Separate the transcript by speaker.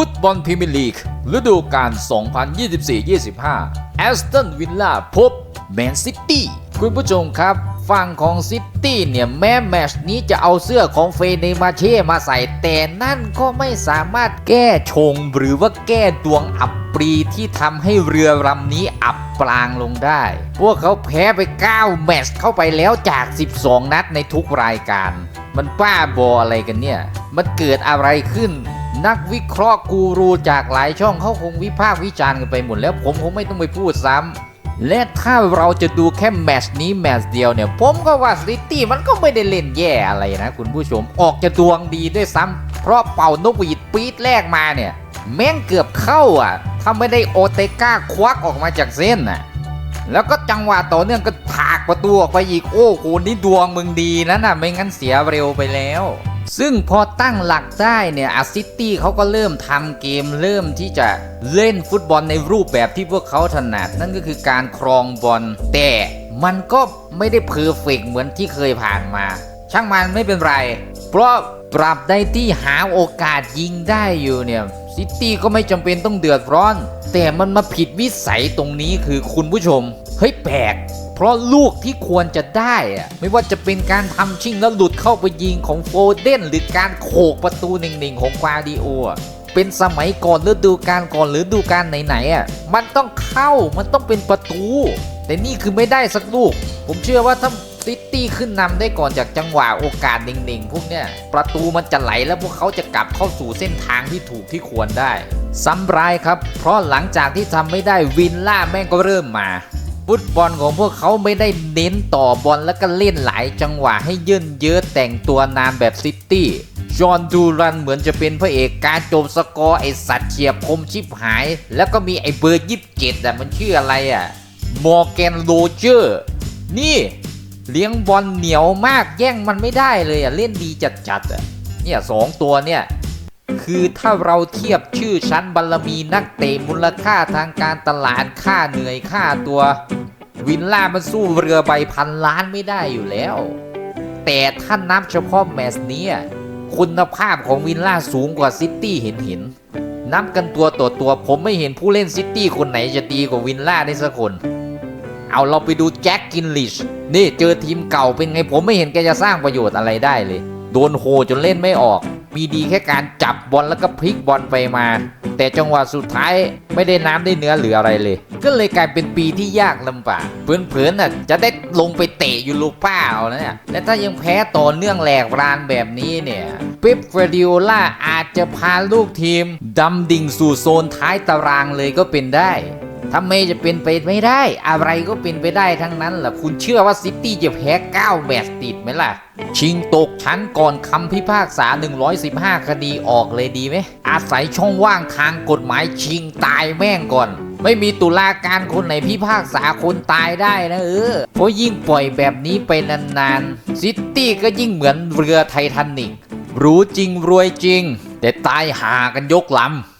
Speaker 1: ฟุตบอลพรีเมียร์ลีกฤดูกาล 2024-25 แอสตันวิลล่าพบแมนซิตี้คุณผู้ชมครับ ฝั่งของซิตี้เนี่ยแม้แมชนี้จะเอาเสื้อของเฟเนมาเช่มาใส่แต่นั่นก็ไม่สามารถแก้ชงหรือว่าแก้ดวงอับปรีที่ทำให้เรือลำนี้อับปรางลงได้ พวกเขาแพ้ไป 9 แมตช์เข้าไปแล้วจาก 12 นัดในทุกรายการ มันป้าบออะไรกันเนี่ย มันเกิดอะไรขึ้น นักวิเคราะห์กูรูจากหลายช่องเขาคงวิพากษ์วิจารณ์กันไปหมดแล้วผมคงไม่ต้องไปพูดซ้ำและถ้าเราจะดูแค่แมตช์นี้แมตช์เดียวเนี่ย ผมก็ว่าซิตี้มันก็ไม่ได้เล่นแย่อะไรนะคุณผู้ชมออกจะดวงดีด้วยซ้ำเพราะเป่านกหวีดปี๊ดแรกมาเนี่ย แม่งเกือบเข้าอะถ้าไม่ได้โอเตก้าควักออกมาจากเส้นน่ะแล้วก็จังหวะต่อเนื่องก็ถากประตูออกไปอีกโอ้โหนี่ดวงมึงดีนะน่ะไม่งั้นเสียเร็วไปแล้ว ซึ่งพอตั้งหลักได้เนี่ยอาซิตี้เขาก็เริ่มทำเกมเริ่มที่จะเล่นฟุตบอลในรูปแบบที่พวกเขาถนัด นั่นก็คือการครองบอลแต่มันก็ไม่ได้เพอร์เฟกต์เหมือนที่เคยผ่านมา ช่างมันไม่เป็นไร เพราะปรับได้ที่หาโอกาสยิงได้อยู่เนี่ยซิตี้ก็ไม่จำเป็นต้องเดือดร้อน แต่มันมาผิดวิสัยตรงนี้คือคุณผู้ชม เฮ้ยแปลก เพราะลูกที่ควรจะได้อะไม่ว่าจะเป็นการทำชิงแล้วหลุดเข้าไปยิงของโฟเดนหรือการโขกประตูหนึ่งๆของควาดิโอเป็นสมัยก่อนฤดูกาลก่อนหรือฤดูกาลไหนๆอะมันต้องเข้ามันต้องเป็นประตู แต่นี่คือไม่ได้สักลูก ผมเชื่อว่าถ้าซิตี้ขึ้นนำได้ก่อนจากจังหวะโอกาสหนึ่งๆ พวกเนี้ยประตูมันจะไหลแล้วพวกเขาจะกลับเข้าสู่เส้นทางที่ถูกที่ควรได้ซ้ำร้ายครับ เพราะหลังจากที่ทำไม่ได้วินล่าแม่งก็เริ่มมา ฟุตบอลของพวกเขาไม่ได้เน้นต่อบอลแล้วก็เล่นหลายจังหวะให้เยินเยอะแต่งตัวนานแบบซิตี้จอห์นดูรันเหมือนจะเป็นพระเอกการโจมสกอร์ไอสัตว์เฉียบคมชิบหาย แล้วก็มีไอเบอร์ยิบเจ็ดอ่มันชื่ออะไรอะมอร์แกนโรเจอร์นี่เลี้ยงบอลเหนียวมากแย่งมันไม่ได้เลยอะ เล่นดีจัดๆอะเนี่ยสองตัวเนี่ย คือถ้าเราเทียบชื่อชั้นบรรมีนักเตะมูลค่าทางการตลาดค่าเหนื่อยค่าตัว วินล่ามันสู้เรือใบพันล้านไม่ได้อยู่แล้ว แต่ถ้านนับเฉพาะแมตช์นี้คุณภาพของวินล่าสูงกว่าซิตี้เห็นเห็นนับกันตัวต่อตัวผมไม่เห็นผู้เล่นซิตี้คนไหนจะดีกว่าวินล่าได้สักคน เอาเราไปดูแจ็คกินลิช นี่เจอทีมเก่าเป็นไงผมไม่เห็นแกจะสร้างประโยชน์อะไรได้เลย โดนโหจนเล่นไม่ออก มีดีแค่การจับบอลแล้วก็พลิกบอลไปมา แต่จังหวะสุดท้ายไม่ได้น้ำได้เนื้อหรืออะไรเลย ก็เลยกลายเป็นปีที่ยากลำบากเพื่อนๆน่ะจะได้ลงไปเตะยูโรป้าเอานะเนี่ยและถ้ายังแพ้ต่อเนื่องแหลกรานแบบนี้เนี่ยป๊ปเฟรดิโอล่าอาจจะพาลูกทีมดำดิ่งสู่โซนท้ายตารางเลยก็เป็นได้ ทำไมจะเป็นไปไม่ได้ อะไรก็เป็นไปได้ทั้งนั้นแหละคุณเชื่อว่าซิตี้จะแพ้ 9 แมตช์ติดไหมล่ะ ชิงตกชั้นก่อนคำพิพากษา 115 คดีออกเลยดีไหม อาศัยช่องว่างทางกฎหมายชิงตายแม่งก่อน ไม่มีตุลาการคนไหนพิพากษาคนตายได้นะเออเพราะยิ่งปล่อยแบบนี้ไปนานๆ ซิตี้ก็ยิ่งเหมือนเรือไททานิกรู้จริงรวยจริง แต่ตายหากันยกลำ